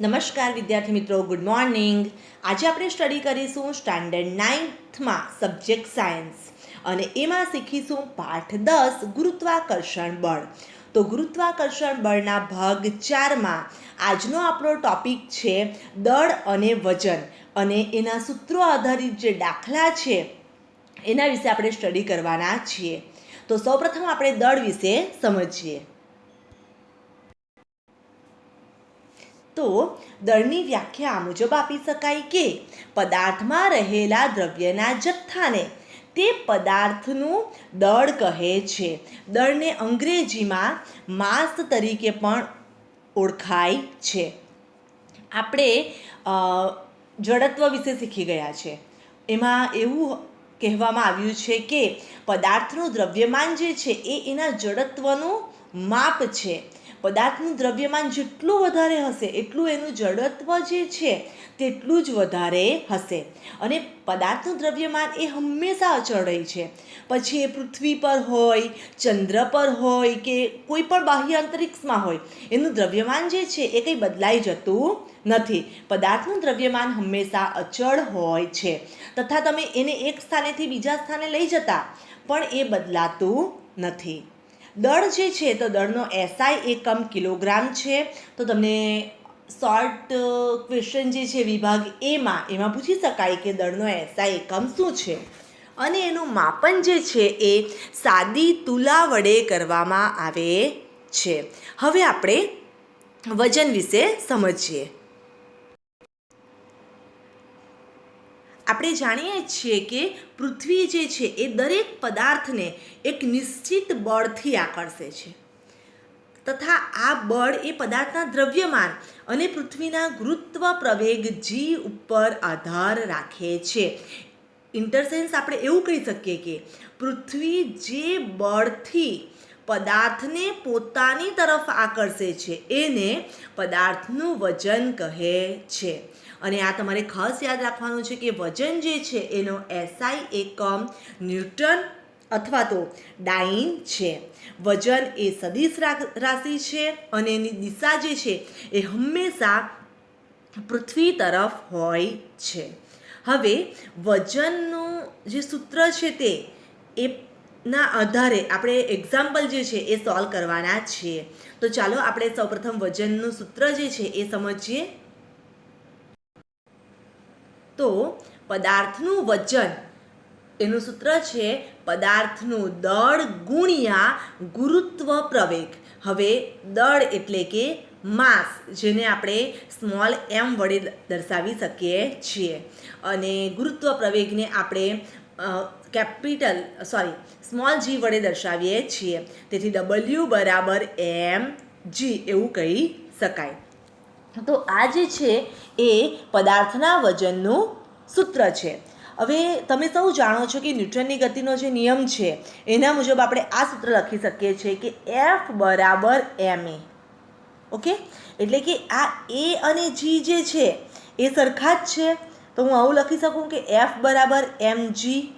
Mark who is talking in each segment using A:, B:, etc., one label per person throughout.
A: નમસ્કાર વિદ્યાર્થી મિત્રો ગુડ મોર્નિંગ આજે આપણે સ્ટડી કરીશું સ્ટાન્ડર્ડ નાઇન્થમાં સબ્જેક્ટ સાયન્સ અને એમાં શીખીશું પાઠ દસ, ગુરુત્વાકર્ષણ બળ. તો ગુરુત્વાકર્ષણ બળના ભાગ ચારમાં આજનો આપણો ટોપિક છે દળ અને વજન અને એના સૂત્રો આધારિત જે દાખલા છે એના વિશે આપણે સ્ટડી કરવાના છીએ. તો સૌપ્રથમ આપણે દળ વિશે સમજીએ. તો દળની વ્યાખ્યા આ મુજબ આપી શકાય કે પદાર્થમાં રહેલા દ્રવ્યના જથ્થાને તે પદાર્થનું દળ કહે છે. દળને અંગ્રેજીમાં માસ તરીકે પણ ઓળખાય છે. આપણે જડત્વ વિશે શીખી ગયા છે. એમાં એવું કહેવામાં આવ્યું છે કે પદાર્થનું દ્રવ્યમાન જે છે એ એના જડત્વનું માપ છે. પદાર્થનું દ્રવ્યમાન જેટલું વધારે હશે, એટલું એનું જડત્વ જે છે, તેટલું જ વધારે હશે. અને પદાર્થનું દ્રવ્યમાન એ હંમેશા અચળ રહે છે. પછી એ પૃથ્વી પર હોય, ચંદ્ર પર હોય કે કોઈ પણ બાહ્ય અંતરિક્ષમાં હોય, એનું દ્રવ્યમાન જે છે એ કંઈ બદલાઈ જતું નથી. પદાર્થનું દ્રવ્યમાન હંમેશા અચળ હોય છે. તથા તમે એને એક સ્થાનેથી બીજા સ્થાને લઈ જતા, પણ એ બદલાતું નથી. દળ જે છે, તો દળનો એસઆઈ એકમ કિલોગ્રામ છે. તો તમને શોર્ટ ક્વેશ્ચન જે છે, વિભાગ એમાં એમાં પૂછી શકાય કે દળનો એસઆઈ એકમ શું છે? અને એનું માપન જે છે, એ સાદી તુલા વડે કરવામાં આવે છે. હવે આપણે વજન વિશે સમજીએ. આપણે જાણીએ છીએ કે પૃથ્વી જે છે એ દરેક પદાર્થને એક નિશ્ચિત બળથી આકર્ષે છે. તથા આ બળ એ પદાર્થના દ્રવ્યમાન અને પૃથ્વીના ગુરુત્વ પ્રવેગ જી ઉપર આધાર રાખે છે. ઇન્ટરસેન્સ આપણે એવું કહી શકીએ કે પૃથ્વી જે બળથી પદાર્થને પોતાની તરફ આકર્ષે છે, એને પદાર્થનું વજન કહે છે. અને આ તમારે ખાસ યાદ રાખવાનું છે કે વજન જે છે એનો એસઆઈ એકમ ન્યૂટન અથવા તો ડાઇન છે. વજન એ સદિશ રાશિ છે અને એની દિશા જે છે એ હંમેશા પૃથ્વી તરફ હોય છે. હવે વજનનું જે સૂત્ર છે તે એ ના આધારે આપણે એક્ઝામ્પલ જે છે એ સોલ્વ કરવાના છીએ તો ચાલો આપણે સૌપ્રથમ વજનનું સૂત્ર જે છે એ સમજીએ. તો પદાર્થનું વજન, એનું સૂત્ર છે પદાર્થનું દળ ગુણ્યા ગુરુત્વ પ્રવેગ. હવે દળ એટલે કે માસ, જેને આપણે સ્મોલ એમ વડે દર્શાવી શકીએ છીએ. અને ગુરુત્વ પ્રવેગને આપણે કેપિટલ, સોરી, સ્મોલ જી વડે દર્શાવીએ છીએ. તેથી ડબલ્યુ બરાબર એમ જી, એવું કહી શકાય. તો આ જે છે એ પદાર્થના વજનનું સૂત્ર છે. હવે તમે સૌ જાણો છો કે ન્યૂટનની ગતિનો જે નિયમ છે, એના મુજબ આપણે આ સૂત્ર લખી શકીએ છીએ કે એફ બરાબર એમ એ ઓકે? એટલે કે આ એ અને જી જે છે, એ સરખા જ છે. તો હું આવું લખી શકું કે એફ બરાબર એમ જી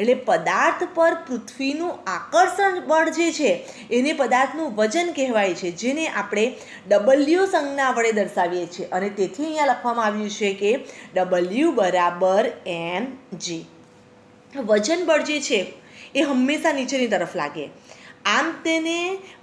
A: એટલે પદાર્થ પર પૃથ્વીનું આકર્ષણ બળ જે છે, એને પદાર્થનું વજન કહેવાય છે, જેને આપણે ડબલ્યુ સંજ્ઞા વડે દર્શાવીએ છીએ. અને તેથી અહીંયા લખવામાં આવ્યું છે કે ડબલ્યુ બરાબર એમ જી વજન બળ જે છે, એ હંમેશા નીચેની તરફ લાગે. આમ તેને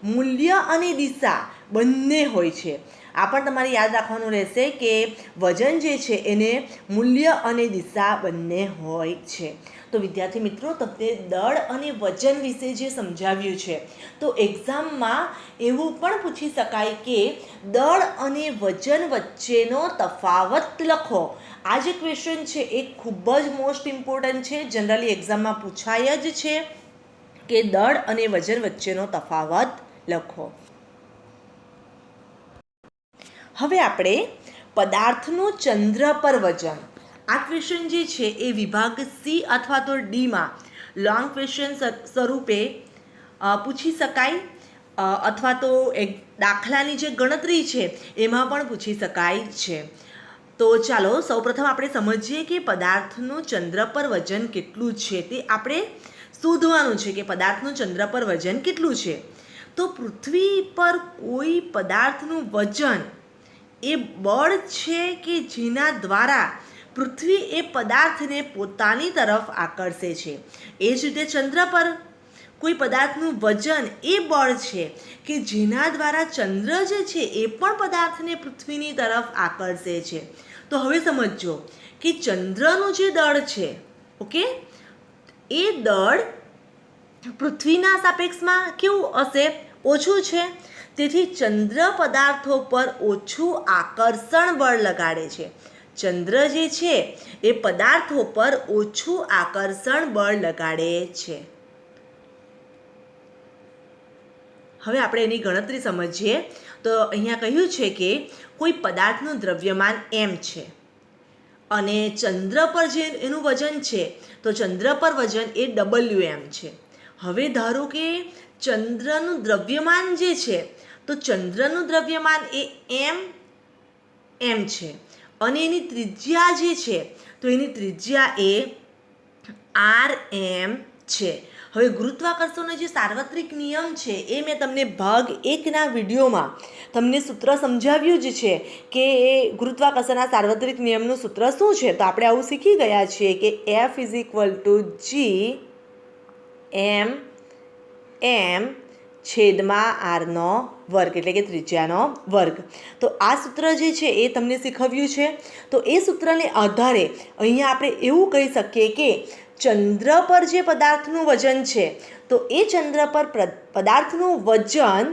A: મૂલ્ય અને દિશા બંને હોય છે. આ પણ તમારે યાદ રાખવાનું રહેશે કે વજન જે છે એને મૂલ્ય અને દિશા બંને હોય છે. તો વિદ્યાર્થી મિત્રો, તમને દળ અને વજન વિશે જે સમજાવ્યું છે, તો એક્ઝામમાં એવું પણ પૂછી શકાય કે દળ અને વજન વચ્ચેનો તફાવત લખો. આ જે ક્વેશ્ચન છે એ ખૂબ જ મોસ્ટ ઇમ્પોર્ટન્ટ છે. જનરલી એક્ઝામમાં પૂછાય જ છે કે દળ અને વજન વચ્ચેનો તફાવત લખો. હવે આપણે પદાર્થનું ચંદ્ર પર વજન. આ ક્વેશ્ચન જે છે એ વિભાગ સી અથવા તો ડીમાં લોંગ ક્વેશ્ચન સ્વરૂપે પૂછી શકાય અથવા તો એક દાખલાની જે ગણતરી છે એમાં પણ પૂછી શકાય છે. તો ચાલો સૌપ્રથમ આપણે સમજીએ કે પદાર્થનું ચંદ્ર પર વજન કેટલું છે તે આપણે શોધવાનું છે કે પદાર્થનું ચંદ્ર પર વજન કેટલું છે. તો પૃથ્વી પર કોઈ પદાર્થનું વજન એ બળ છે કે જેના દ્વારા પૃથ્વી એ પદાર્થને પોતાની તરફ આકર્ષે છે. એ જ રીતે ચંદ્ર પર કોઈ પદાર્થનું વજન એ બળ છે કે જેના દ્વારા ચંદ્ર જે છે એ પણ પદાર્થને પૃથ્વીની તરફ આકર્ષે છે. તો હવે સમજો કે ચંદ્રનું જે દળ છે, ઓકે? એ દળ પૃથ્વીના સાપેક્ષમાં કેવું હશે? ઓછું છે. તેથી ચંદ્ર પદાર્થો પર ઓછું આકર્ષણ બળ લગાડે છે. ચંદ્ર જે છે, એ પદાર્થો પર ઓછું આકર્ષણ બળ લગાડે છે. હવે આપણે એની ગણતરી સમજીએ. તો અહીંયા કહ્યું છે કે કોઈ પદાર્થનું દ્રવ્યમાન એમ છે. અને ચંદ્ર પર જે એનું વજન છે, તો ચંદ્ર પર વજન એ ડબલ્યુ એમ છે. હવે ધારો કે ચંદ્રનું દ્રવ્યમાન જે છે તો ચંદ્રનું દ્રવ્યમાન એ એમ એમ છે. અને એની ત્રિજ્યા જે છે, તો એની ત્રિજ્યા એ આર એમ છે. હવે ગુરુત્વાકર્ષણનો જે સાર્વત્રિક નિયમ છે, એ મેં તમને ભાગ એકના વિડીયોમાં તમને સૂત્ર સમજાવ્યું જ છે કે એ ગુરુત્વાકર્ષણના સાર્વત્રિક નિયમનું સૂત્ર શું છે. તો આપણે આવું શીખી ગયા છીએ કે F is equal to G M M છેદમાં આરનો વર્ગ, એટલે કે ત્રિજ્યાનો વર્ગ. તો આ સૂત્ર જે છે એ તમને શીખવ્યું છે. તો એ સૂત્રને આધારે અહીંયા આપણે એવું કહી શકીએ કે ચંદ્ર પર જે પદાર્થનું વજન છે, તો એ ચંદ્ર પર પદાર્થનું વજન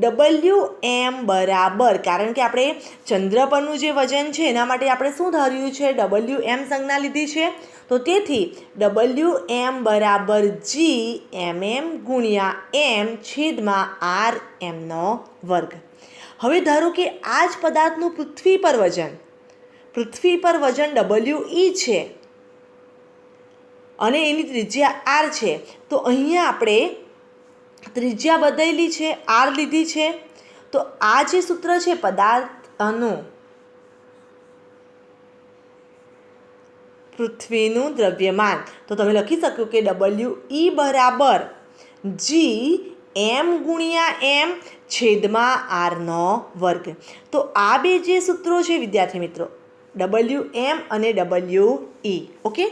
A: ડબલ્યુ એમ બરાબર. કારણ કે આપણે ચંદ્ર પરનું જે વજન છે, એના માટે આપણે શું ધાર્યું છે? ડબલ્યુ એમ સંજ્ઞા લીધી છે. તો તેથી ડબલ્યુ એમ બરાબર જી એમ એમ ગુણ્યા એમ છેદમાં આર એમનો વર્ગ. હવે ધારો કે આ જ પદાર્થનું પૃથ્વી પર વજન. પૃથ્વી પર વજન ડબલ્યુ ઈ છે. અને એની ત્રિજ્યા આર છે. તો અહીંયા આપણે ત્રિજ્યા બદલી છે, આર લીધી છે. તો આ જે સૂત્ર છે પદાર્થનું, પૃથ્વીનું દ્રવ્યમાન. તો તમે લખી શકો કે ડબલ્યુ ઈ બરાબર જી એમ ગુણ્યા એમ છેદમાં આરનો વર્ગ. તો આ બે જે સૂત્રો છે વિદ્યાર્થી મિત્રો ડબલ્યુ એમ અને ડબલ્યુ ઈ ઓકે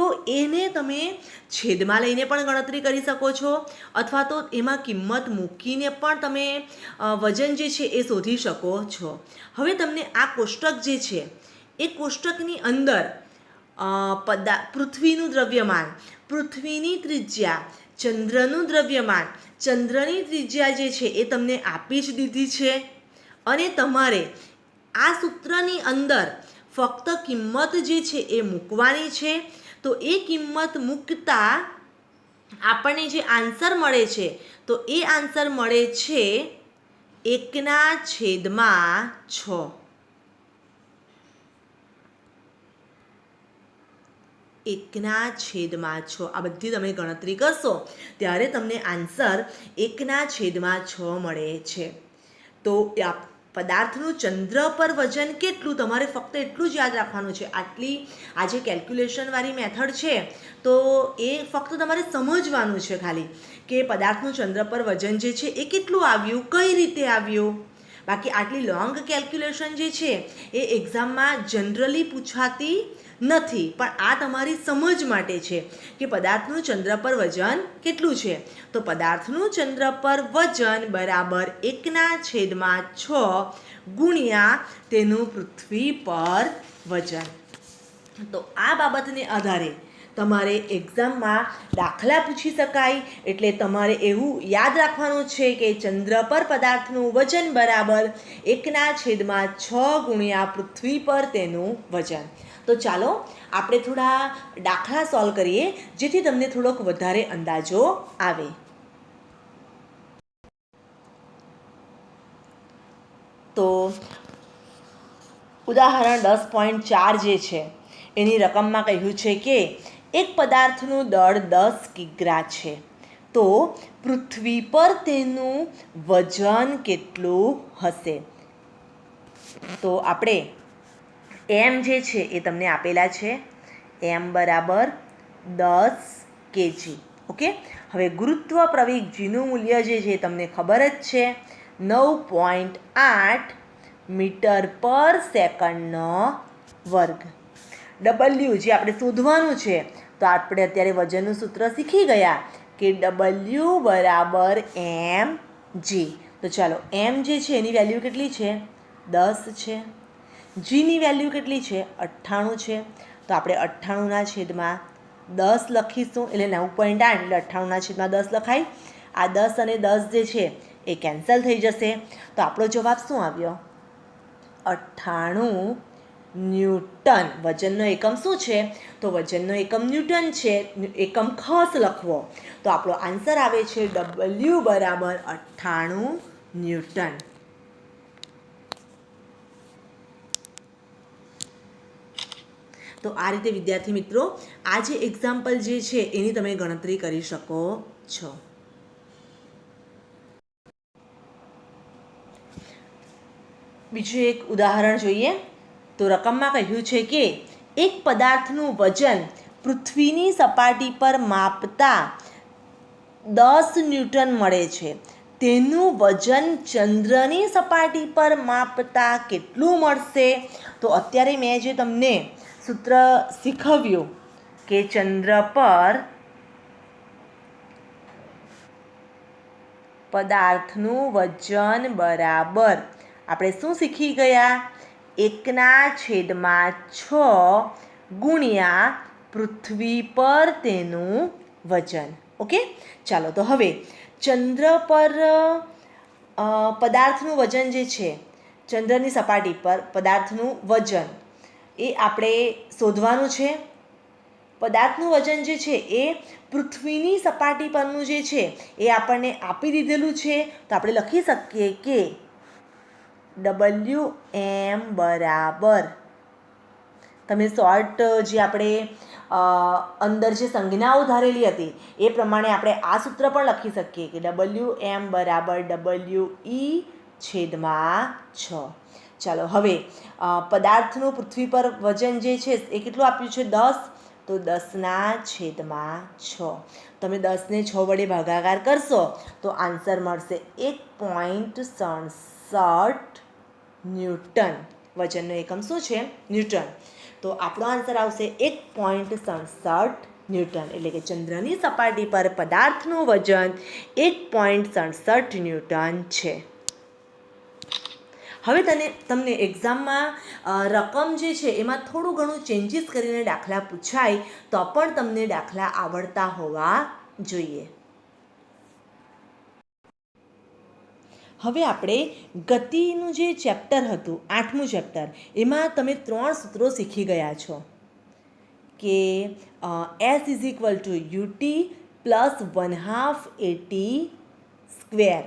A: તો એને તમે છેદમાં લઈને પણ ગણતરી કરી શકો છો, અથવા તો એમાં કિંમત મૂકીને પણ તમે વજન જે છે એ શોધી શકો છો. હવે તમને આ કોષ્ટક જે છે, એ કોષ્ટકની અંદર પદા, પૃથ્વીનું દ્રવ્યમાન, પૃથ્વીની ત્રિજ્યા, ચંદ્રનું દ્રવ્યમાન, ચંદ્રની ત્રિજ્યા જે છે એ તમને આપી જ દીધી છે. અને તમારે આ સૂત્રની અંદર ફક્ત કિંમત જે છે એ મૂકવાની છે. તો એ કિંમત મૂકતા આપણને જે આન્સર મળે છે, તો એ આન્સર મળે છે એકના છેદમાં છ. એકના છેદમાં છ. આ બધી તમે ગણતરી કરશો, ત્યારે તમને આન્સર એકના છેદમાં છ મળે છે. તો પદાર્થનું ચંદ્ર પર વજન કેટલું? તમારે ફક્ત એટલું જ યાદ રાખવાનું છે. આટલી આ જે કેલ્ક્યુલેશનવાળી મેથડ છે, તો એ ફક્ત તમારે સમજવાનું છે ખાલી કે પદાર્થનું ચંદ્ર પર વજન જે છે એ કેટલું આવ્યું? કઈ રીતે આવ્યું? બાકી આટલી લોંગ કેલ્ક્યુલેશન જે છે, એ એક્ઝામમાં જનરલી પૂછાતી નથી. પણ આ તમારી સમજ માટે છે કે પદાર્થનું ચંદ્ર પર વજન કેટલું છે? તો પદાર્થનું ચંદ્ર પર વજન બરાબર એકના છેદમાં છ ગુણ્યા તેનું પૃથ્વી પર વજન. તો આ બાબતને આધારે તમારે એક્ઝામમાં દાખલા પૂછી શકાય, એટલે તમારે એવું યાદ રાખવાનું છે કે ચંદ્ર પર પદાર્થનું વજન બરાબર એકના છેદમાં છ ગુણ્યા પૃથ્વી પર તેનું વજન. તો ચાલો, આપણે થોડા દાખલા સોલ્વ કરીએ, જેથી તમને થોડોક વધારે અંદાજો આવે. તો ઉદાહરણ દસ પોઈન્ટ ચાર જે છે, એની રકમમાં કહ્યું છે કે એક પદાર્થનું દળ દસ કિગ્રા છે. તો પૃથ્વી પર તેનું વજન કેટલું હશે? તો આપણે એમ જે છે એ તમને આપેલા છે. એમ બરાબર દસ કેજી. ઓકે? હવે ગુરુત્વ પ્રવેગ જીનું મૂલ્ય જે છે તમને ખબર જ છે. નવ પોઈન્ટ આઠ મીટર પર સેકન્ડનો વર્ગ. ડબલ્યુ જે આપણે શોધવાનું છે, તો આપણે અત્યારે વજનનું સૂત્ર શીખી ગયા કે ડબલ્યુ બરાબર એમ જી તો ચાલો એમ જે છે, એની વેલ્યુ કેટલી છે? દસ છે. જીની વેલ્યુ કેટલી છે? અઠ્ઠાણું છે. તો આપણે અઠ્ઠાણુંના છેદમાં દસ લખીશું, એટલે નવ પોઈન્ટ આઠ, એટલે અઠ્ઠાણુંના છેદમાં દસ લખાય. આ દસ અને દસ જે છે, એ કેન્સલ થઈ જશે. તો આપણો જવાબ શું આવ્યો? અઠ્ઠાણું ન્યૂટન. વજનનો એકમ શું છે? તો વજનનો એકમ ન્યૂટન છે. એકમ ખસ લખવો. તો આપણો આન્સર આવે છે ડબલ્યુ બરાબર અઠ્ઠાણું ન્યૂટન. તો આ રીતે, વિદ્યાર્થી મિત્રો, આ જે એક્ઝામ્પલ જે છે, એની તમે ગણતરી કરી શકો છો. બીજું એક ઉદાહરણ જોઈએ. તો રકમમાં કહ્યું છે કે, એક પદાર્થનું વજન પૃથ્વીની સપાટી પર માપતા દસ ન્યૂટન મળે છે. તેનું વજન ચંદ્રની સપાટી પર માપતા કેટલું મળશે? તો અત્યારે મેં જે તમને સૂત્ર શીખવ્યું કે ચંદ્ર પર પદાર્થનું વજન બરાબર. આપણે શું શીખી ગયા? એકના છેદમાં છ ગુણ્યા પૃથ્વી પર તેનું વજન. ઓકે? ચાલો, તો હવે ચંદ્ર પર પદાર્થનું વજન જે છે, ચંદ્રની સપાટી પર પદાર્થનું વજન, એ આપણે શોધવાનું છે. પદાર્થનું વજન જે છે, એ પૃથ્વીની સપાટી પરનું જે છે, એ આપણને આપી દીધેલું છે. તો આપણે લખી શકીએ કે ડબલ્યુ એમ બરાબર. તમે શોર્ટ જે આપણે અંદર જે સંજ્ઞાઓ ધારેલી હતી, એ પ્રમાણે આપણે આ સૂત્ર પણ લખી શકીએ કે ડબલ્યુ એમ બરાબર ડબલ્યુ ઈ છેદમાં છ. ચાલો, હવે પદાર્થનું પૃથ્વી પર વજન જે છે, એ કેટલું આપ્યું છે? દસ. તો દસના છેદમાં છ. તમે દસને છ વડે ભાગાકાર કરશો, તો આન્સર મળશે એક પોઈન્ટ સડસઠ ન્યૂટન. વજનનો એકમ શું છે? ન્યૂટન. તો આપણો આન્સર આવશે એક પોઈન્ટ સડસઠ ન્યૂટન. એટલે કે ચંદ્રની સપાટી પર પદાર્થનું વજન એક પોઈન્ટ સડસઠ ન્યૂટન છે. હવે તને, તમને એક્ઝામમાં રકમ જે છે એમાં થોડું ઘણું ચેન્જીસ કરીને દાખલા પૂછાય તો પણ તમને દાખલા આવડતા હોવા જોઈએ. હવે આપણે ગતિનું જે ચેપ્ટર હતું, આઠમું ચેપ્ટર, એમાં તમે ત્રણ સૂત્રો શીખી ગયા છો કે S is equal to U T plus one half A T square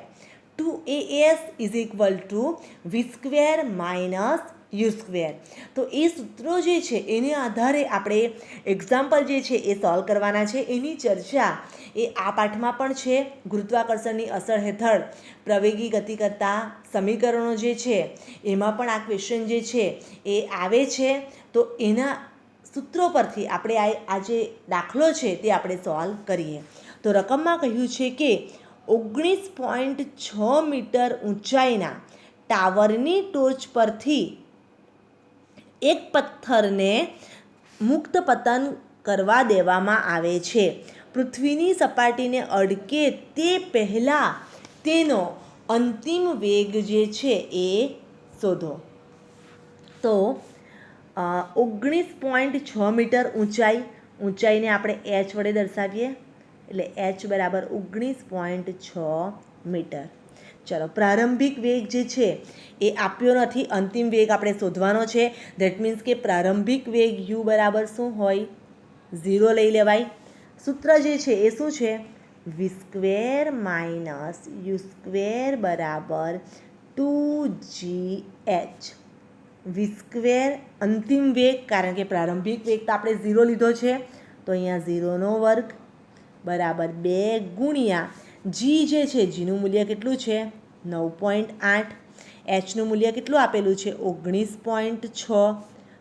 A: two A S is equal to V square minus U square તો એ સૂત્રો જે છે, એને આધારે આપણે એક્ઝામ્પલ જે છે, એ સોલ્વ કરવાના છે. એની ચર્ચા એ આ પાઠમાં પણ છે. ગુરુત્વાકર્ષણની અસર હેઠળ પ્રવેગી ગતિ કરતા સમીકરણો જે છે, એમાં પણ આ ક્વેશ્ચન જે છે, એ આવે છે. તો એના સૂત્રો પરથી આપણે આ આ જે દાખલો છે, તે આપણે સોલ્વ કરીએ. તો રકમમાં કહ્યું છે કે ઓગણીસ પોઈન્ટ છ મીટર ઊંચાઈના ટાવરની ટોચ પરથી એક પથ્થરને મુક્ત પતન કરવા દેવામાં આવે છે. પૃથ્વીની સપાટીને અડકે તે પહેલાં તેનો અંતિમ વેગ જે છે એ શોધો. તો ઓગણીસ પોઈન્ટ છ મીટર ઊંચાઈ, ઊંચાઈને આપણે એચ વડે દર્શાવીએ. એટલે એચ બરાબર ઓગણીસ પોઈન્ટ છ મીટર. ચલો, પ્રારંભિક વેગ જે છે એ આપ્યો નથી, અંતિમ વેગ આપણે શોધવાનો છે. ધેટ મીન્સ કે પ્રારંભિક વેગ યુ બરાબર શું હોય? ઝીરો લઈ લેવાય. સૂત્ર જે છે એ શું છે? V square minus U square બરાબર two G H V square અંતિમ વેગ, કારણ કે પ્રારંભિક વેગ તો આપણે ઝીરો લીધો છે. તો અહીંયા ઝીરોનો વર્ગ બરાબર બે ગુણ્યા જી જે છે જીનું મૂલ્ય કેટલું છે? નવ પોઈન્ટ આઠ. એચનું મૂલ્ય કેટલું આપેલું છે? ઓગણીસ પોઈન્ટ છ.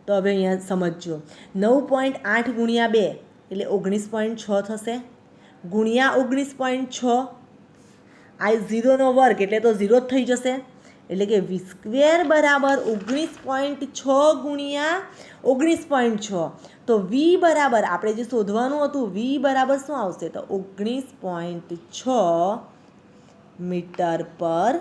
A: તો હવે અહીંયા સમજજો. નવ પોઈન્ટ આઠ ગુણ્યા બે એટલે ઓગણીસ પોઈન્ટ છ થશે. ગુણ્યા ઓગણીસ પોઈન્ટ છ, આ ઝીરોનો વર્ગ એટલે તો ઝીરો જ થઈ જશે. એટલે કે વી સ્ક્વેર બરાબર ઓગણીસ પોઈન્ટ છ ગુણ્યા ઓગણીસ પોઈન્ટ છ. તો વી બરાબર આપણે જે શોધવાનું હતું વી બરાબર શું આવશે? તો ઓગણીસ પોઈન્ટ છ મીટર પર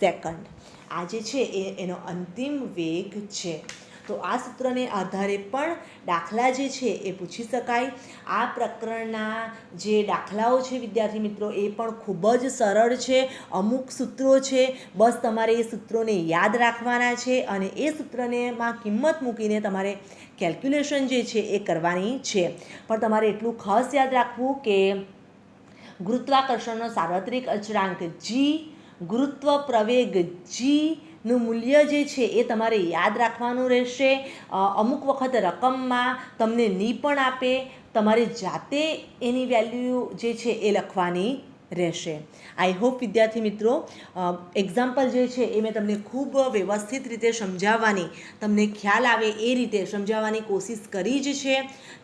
A: સેકન્ડ. આ જે છે, એ એનો અંતિમ વેગ છે. તો આ સૂત્રને આધારે પણ દાખલા જે છે એ પૂછી શકાય. આ પ્રકરણના જે દાખલાઓ છે, વિદ્યાર્થી મિત્રો, એ પણ ખૂબ જ સરળ છે. અમુક સૂત્રો છે, બસ તમારે એ સૂત્રોને યાદ રાખવાના છે અને એ સૂત્રને માં કિંમત મૂકીને તમારે કેલ્ક્યુલેશન જે છે એ કરવાની છે. પણ તમારે એટલું ખાસ યાદ રાખવું કે ગુરુત્વાકર્ષણનો સાર્વત્રિક અચળાંક જી ગુરુત્વ પ્રવેગ જી નું મૂલ્ય જે છે એ તમારે યાદ રાખવાનું રહેશે. અમુક વખત રકમમાં તમને ની પણ આપે. તમારે જાતે એની વેલ્યુ જે છે એ લખવાની રહેશે. આઈ હોપ વિદ્યાર્થી મિત્રો એક્ઝામ્પલ જે છે એ મેં તમને ખૂબ વ્યવસ્થિત રીતે સમજાવવાની, તમને ખ્યાલ આવે એ રીતે સમજાવવાની કોશિશ કરી જ છે.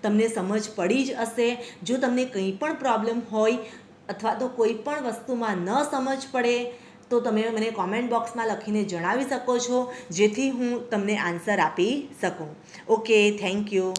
A: તમને સમજ પડી જ હશે. જો તમને કંઈ પણ પ્રોબ્લેમ હોય અથવા તો કોઈ પણ વસ્તુમાં ન સમજ પડે તો તમે મને કોમેન્ટ બોક્સમાં લખીને જણાવી શકો છો, જેથી હું તમને આન્સર આપી શકું. Okay thank you